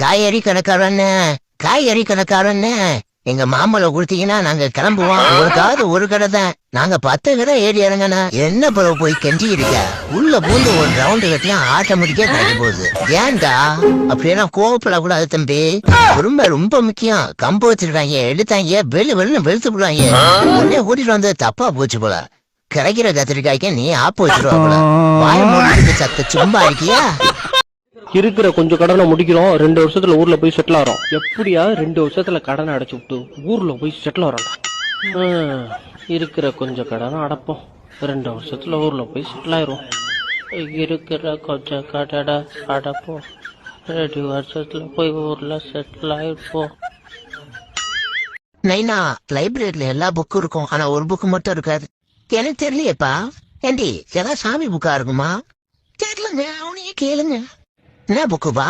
காய்கறி கணக்காரன்னு காய்கறி கணக்காரண்ணே. எங்க மாம்பழம் கொடுத்தீங்கன்னா நாங்க கிளம்புவோம். உனக்காவது ஒரு கடை தான். நாங்க பத்து கடை ஏறி இறங்கண்ணா என்ன பிறகு போய் கெஞ்சி இருக்க? உள்ள பூந்து ஒரு ரவுண்டு கட்டியும் ஆட்டோமேட்டிக்கா கிடைக்க போகுது. ஏன்டா? அப்படியெல்லாம் கோவப்படக்கூடாது தம்பி. ரொம்ப ரொம்ப முக்கியம். கம்பு வச்சிருக்காங்க எடுத்தாங்க வெளு வெள்ளு வெளுத்து விடுவாங்க உடனே கூட்டிட்டு வந்து தப்பா போச்சு போல. கிடைக்கிற கத்திரிக்காய்க்கு நீ ஆப்பு வச்சிருவா போல. மூடிட்டு சத்த சும்மா இருக்கியா? இருக்கிற கொஞ்சம் கடனை முடிக்கிறோம். ரெண்டு வருஷத்துல ஊர்ல போய் செட்டில் ஆகிறோம் எப்படியா ரெண்டு வருஷத்துல கடனை அடைச்சு விட்டு ஊர்ல போய் செட்டில் ஆகிறோம் இருக்கிற கொஞ்சம் கடனை அடைப்போம். ரெண்டு வருஷத்துல ஊர்ல போய் செட்டில் ஆயிரும். இருக்கிற கொஞ்சம் கடனை அடைப்போம். ரெண்டு வருஷத்துல போய் ஊர்ல செட்டில் ஆயிருப்போம். நைனா லைப்ரரியில எல்லா புக்கும் இருக்கும். ஆனா ஒரு புக்கு மட்டும் இருக்காது. எனக்கு தெரியலையேப்பா. ஏண்டி ஏதாவது சாமி புக்கா இருக்குமா? தெரியலங்க அவனையே கேளுங்க. என்ன புக்குப்பா